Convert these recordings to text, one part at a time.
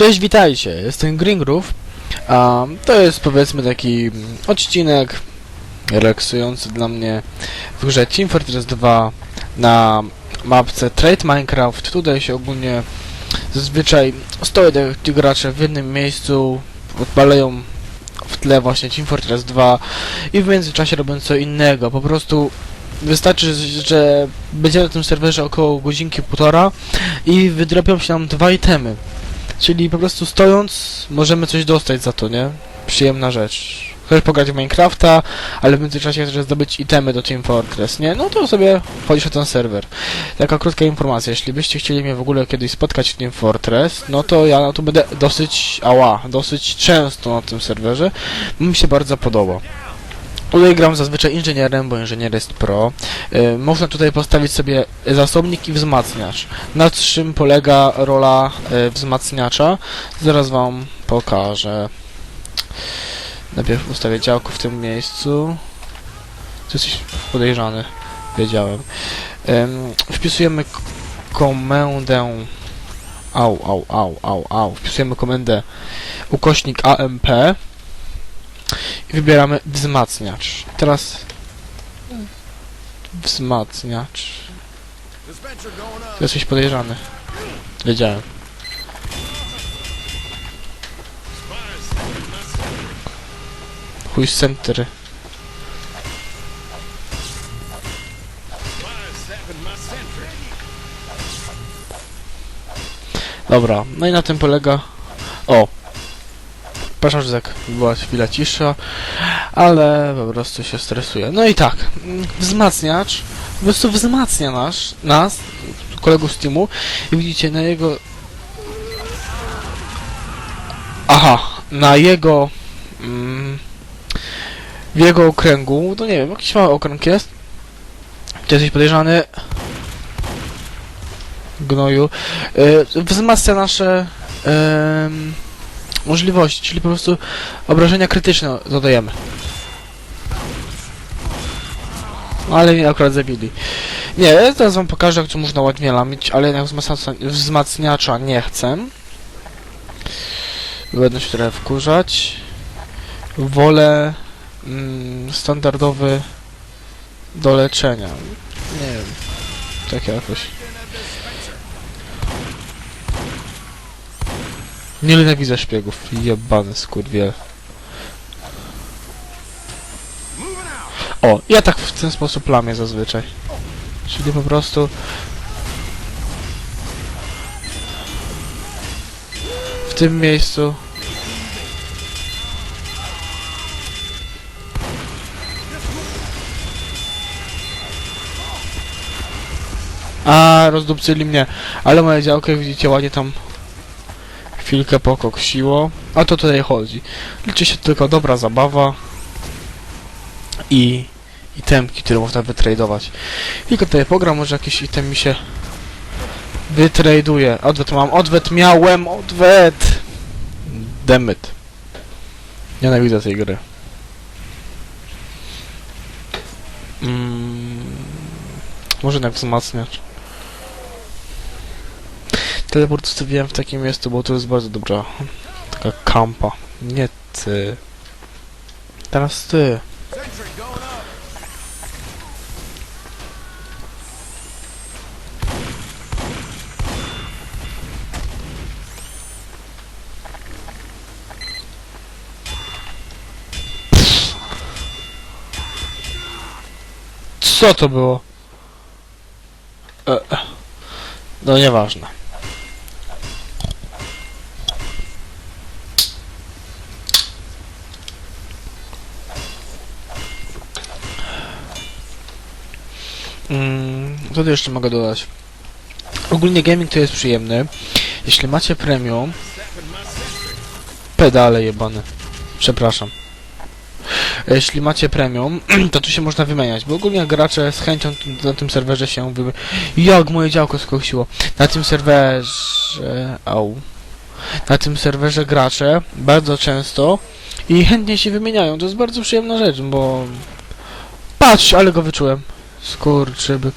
Cześć, witajcie, jestem Groove. A to jest powiedzmy taki odcinek relaksujący dla mnie w grze Team Fortress 2 na mapce Trade Minecraft. Tutaj się ogólnie zazwyczaj stoją ci gracze w jednym miejscu, odpalają w tle właśnie Team Fortress 2 i w międzyczasie robią co innego. Po prostu wystarczy, że będzie na tym serwerze około godzinki, półtora i wydrobią się nam dwa itemy. Czyli po prostu stojąc możemy coś dostać za to, nie? Przyjemna rzecz. Chcesz pograć w Minecrafta, ale w międzyczasie chcesz zdobyć itemy do Team Fortress, nie? No to sobie wchodzisz na ten serwer. Taka krótka informacja, jeśli byście chcieli mnie w ogóle kiedyś spotkać w Team Fortress, no to ja no to będę dosyć, ała, dosyć często na tym serwerze, mi się bardzo podoba. Tutaj gram zazwyczaj inżynierem, bo inżynier jest pro. Y, można tutaj postawić sobie zasobnik i wzmacniacz. Na czym polega rola y, wzmacniacza? Zaraz wam pokażę. Najpierw ustawię działko w tym miejscu. Ty jesteś podejrzany. Wiedziałem. Wpisujemy komendę au, au, au, au, au. Wpisujemy komendę ukośnik AMP i wybieramy wzmacniacz. Teraz wzmacniacz. Ty Jesteś podejrzany. Wiedziałem. Chuj z centry. Dobra, no i na tym polega... O! Przepraszam, że tak była chwila cisza, ale po prostu się stresuję. No i tak, wzmacniacz po prostu wzmacnia nasz, nas, kolegów z teamu i widzicie na jego... Aha, na jego... Mm, w jego okręgu, to nie wiem, jakiś mały okręg jest. Ty jesteś podejrzany. Gnoju. Yy, wzmacnia nasze... em, możliwości, czyli po prostu obrażenia krytyczne dodajemy. No, Ale mnie akurat zabili. Nie, teraz wam pokażę, jak to można ładnie lamić, ale jednak wzmacnia- wzmacniacza nie chcę. Będę się trochę wkurzać. Wolę mm, standardowy do leczenia. Nie wiem. Tak jakoś. Nie nienawidzę szpiegów. Jebany skurwiel. O, ja tak w ten sposób lamię zazwyczaj. Czyli po prostu... W tym miejscu... A, rozdupcyli mnie. Ale moje działko, jak widzicie, ładnie tam chwilkę pokoksiło. A to tutaj chodzi. Liczy się tylko dobra zabawa i itemki, które można wytradować. Tylko tutaj pogram, może jakiś item mi się wytraduje. Odwet mam, odwet miałem, odwet! Demyt. Nienawidzę tej gry. Mm, może jednak wzmacniacz. Teleport ustawiłem w takim miejscu, bo to jest bardzo dobra taka kampa. Nie ty. Teraz ty. Co to było? E, e. no nieważne. Mm, co tu jeszcze mogę dodać? Ogólnie gaming to jest przyjemny. Jeśli macie premium... Pedale jebane. Przepraszam. Jeśli macie premium, to tu się można wymieniać, bo ogólnie gracze z chęcią na tym serwerze się wymy... Jak moje działko skosiło. Na tym serwerze... Au. Na tym serwerze gracze bardzo często i chętnie się wymieniają. To jest bardzo przyjemna rzecz, bo... Patrz, ale go wyczułem. Skurczybyk.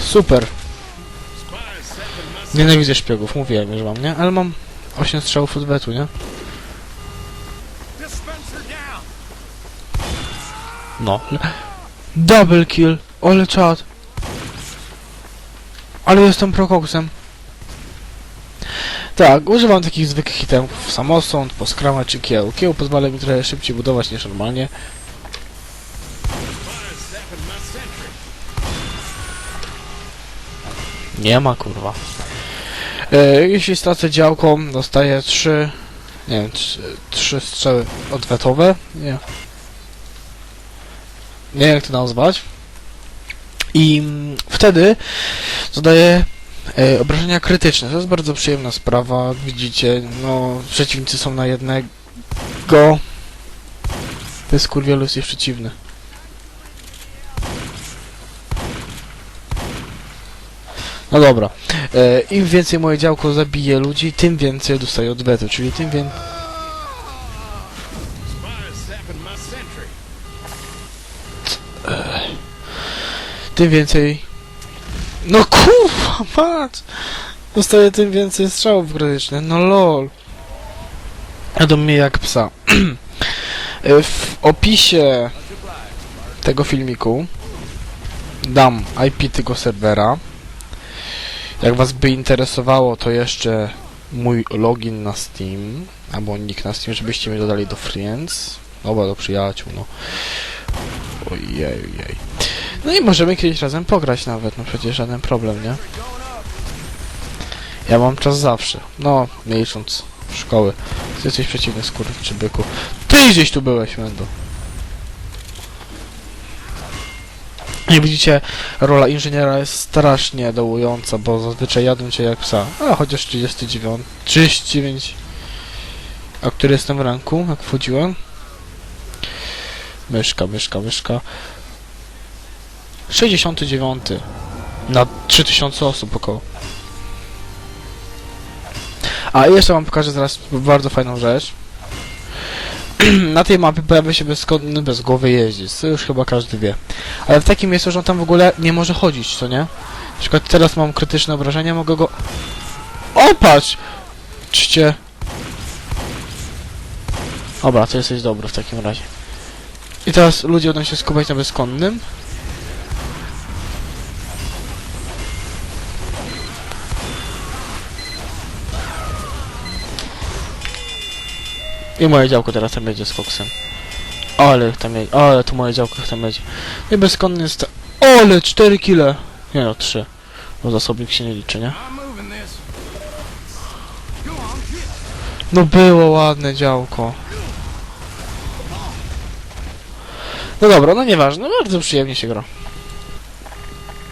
Super. Nienawidzę szpiegów, mówiłem już wam, nie? Ale mam 8 strzałów odwetu, nie? No. Double kill! Ole czad! Ale jestem prokoksem. Tak, używam takich zwykłych itemów. Samosąd, poskrama czy kieł. Kieł pozwala mi trochę szybciej budować niż normalnie. Nie ma kurwa. E, jeśli stracę działką, dostaję 3 nie wiem, 3 strzały odwetowe. Nie. Nie wiem jak to nazwać. I mm, wtedy zadaję e, obrażenia krytyczne. To jest bardzo przyjemna sprawa. Widzicie, no przeciwnicy są na jednego. To jest kurwielus jest przeciwny. No dobra. E, Im więcej moje działko zabije ludzi, tym więcej dostaję odwetu, czyli tym więcej... Tym więcej... No kurwa, patrz! Dostaję tym więcej strzałów krytycznych, no lol. A do mnie jak psa. E, w opisie tego filmiku dam IP tego serwera. Jak was by interesowało, to jeszcze mój login na Steam, albo nick na Steam, żebyście mnie dodali do friends, albo do przyjaciół, no. Ojej, ojej. No i możemy kiedyś razem pograć nawet, no przecież żaden problem, nie? Ja mam czas zawsze. No, miesiąc szkoły. Ty jesteś przeciwny, skurw czy byku. Ty gdzieś tu byłeś, Mendo. Jak widzicie, rola inżyniera jest strasznie dołująca, bo zazwyczaj jadą cię jak psa. A chociaż 39, 39. A który jestem w ranku, jak wchodziłem? Myszka, myszka, myszka. 69. Na 3000 osób około. A jeszcze wam pokażę zaraz bardzo fajną rzecz. Na tej mapie pojawia się bezskładny bez głowy jeździć, co już chyba każdy wie. Ale w takim miejscu, że on tam w ogóle nie może chodzić, co nie? Na przykład teraz mam krytyczne obrażenia, mogę go... Opatrz! Czcie... Dobra, to jesteś dobry w takim razie. I teraz ludzie będą się skupiać na bezkonnym. I moje działko teraz tam będzie z koksem. Ale tam jedzie, ale to moje działko tam będzie. I bezkonny jest... Ole, 4 kile! Nie no, 3. Bo zasobnik się nie liczy, nie? No było ładne działko. No dobra, no nieważne, bardzo przyjemnie się gra.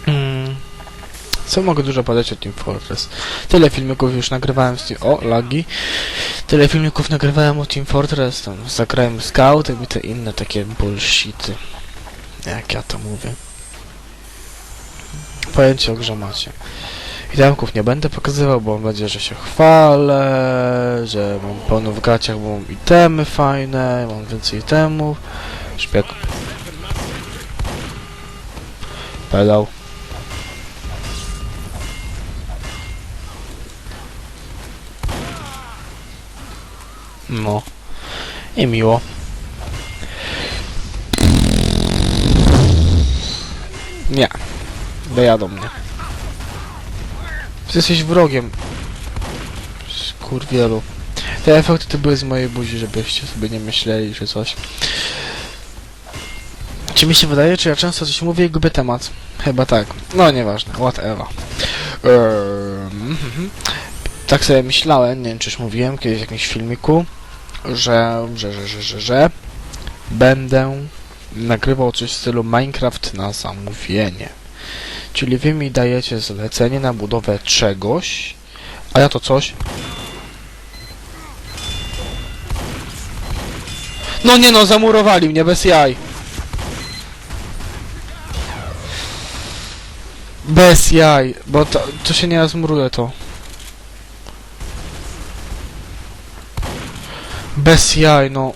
Mm. Co mogę dużo podać o Team Fortress? Tyle filmików już nagrywałem z Team... O, lagi. Tyle filmików nagrywałem o Team Fortress, tam zagrałem Scoutem i te inne takie bullshity. Jak ja to mówię. Pojęcie o grze macie. Itemków nie będę pokazywał, bo on będzie, że się chwalę, że mam pełno w gaciach, bo mam itemy fajne, mam więcej itemów. Szpieg. Pedał. No. I miło. Nie. Dojadą mnie. Ty jesteś wrogiem. Kurwielu. Te efekty to były z mojej buzi, żebyście sobie nie myśleli, że coś. Czy mi się wydaje, czy ja często coś mówię i gubię temat? Chyba tak. No nieważne, whatever. Ehm, mhm. tak sobie myślałem, nie wiem czy już mówiłem kiedyś w jakimś filmiku, że, że, że, że, że, że będę nagrywał coś w stylu Minecraft na zamówienie. Czyli wy mi dajecie zlecenie na budowę czegoś, a ja to coś... No nie no, zamurowali mnie bez jaj. Bez jaj, bo to, to się nie zmuruje to. Bez jaj, no.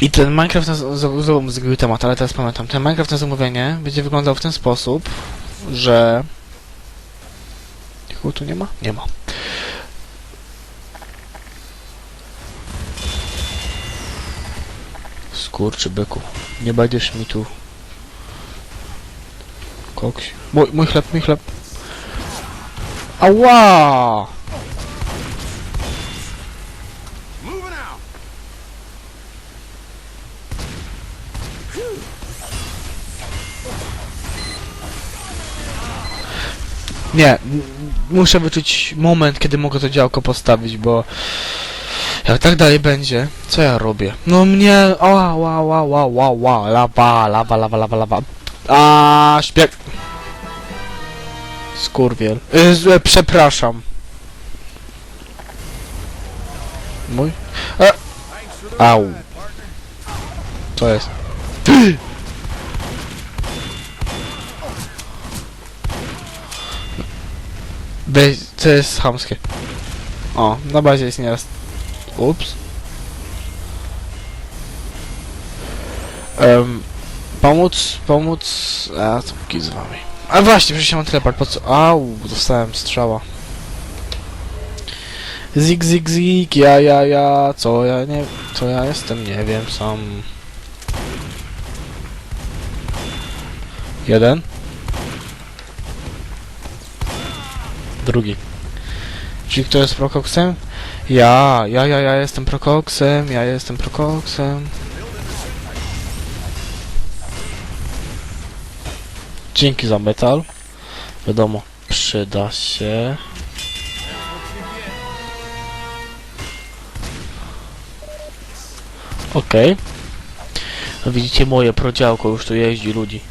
I ten Minecraft na znowu zgubił temat, ale teraz pamiętam. Ten Minecraft na zamówienie będzie wyglądał w ten sposób, że... Nikogo tu nie ma? Nie ma. Skurczy byku. Nie będziesz mi tu... Koks. Mój, mój chleb, mój chleb. Ała! Nie, muszę wyczuć moment, kiedy mogę to działko postawić, bo jak tak dalej będzie, co ja robię? No mnie, ła, ła, ła, ła, ła, ła, lawa, lawa, lawa, lawa, lawa, a śpieg... Skurwiel. Y, e, przepraszam. Mój? E, for the Au. co jest? Weź, to jest chamskie. O, na bazie jest nieraz. Ups. Um, pomóc, pomóc... A, to póki z wami. A właśnie, przecież mam teleport, po co... Au, dostałem strzała. Zik, zik, zik, ja, ja, ja, co ja nie... Co ja jestem, nie wiem, sam... Jeden. Drugi. Czyli kto jest prokoksem? Ja, ja, ja, ja jestem prokoksem, ja jestem prokoksem. Dzięki za metal. Wiadomo, przyda się. Okej. No Widzicie moje prodziałko, już tu jeździ ludzi.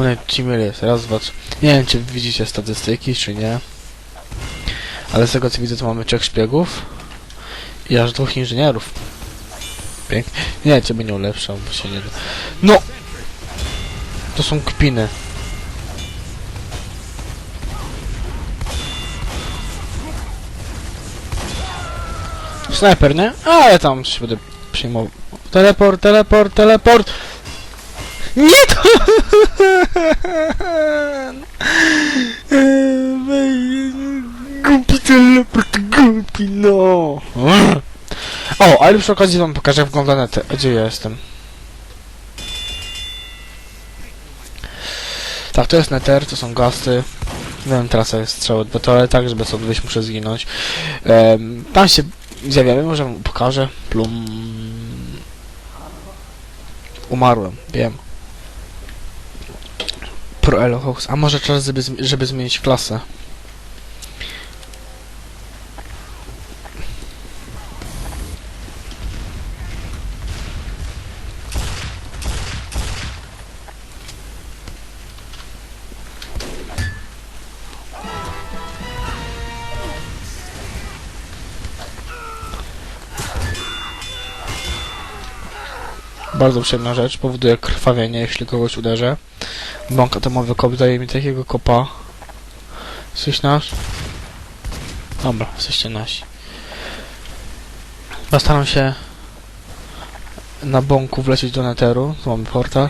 One Gmail jest, raz, dwa, trzy. Nie wiem, czy widzicie statystyki, czy nie. Ale z tego co widzę, to mamy trzech szpiegów i aż dwóch inżynierów. Pięknie. Nie, ciebie nie ulepszam, bo się nie da. No! To są kpiny. Snajper, nie? Ale tam się będę przyjmował. Teleport, teleport, teleport! Nie to! Głupi teleport, głupi, no! O, ale przy okazji wam pokażę jak wygląda net. Gdzie ja jestem? Tak, to jest neter, to są gasty. Wiem, trasa jest strzały do ale tak, żeby stąd wyjść muszę zginąć. Em, tam się zjawiamy, może pokażę. Plum. Umarłem, wiem. Pro Elo Hox. A może czas, żeby, żeby zmienić klasę? Bardzo przyjemna rzecz, powoduje krwawienie, jeśli kogoś uderzę. Bąk atomowy kop daje mi takiego kopa. Jesteś nasz? Dobra, jesteście nasi. Postaram się na bąku wlecieć do neteru. Tu mamy portal.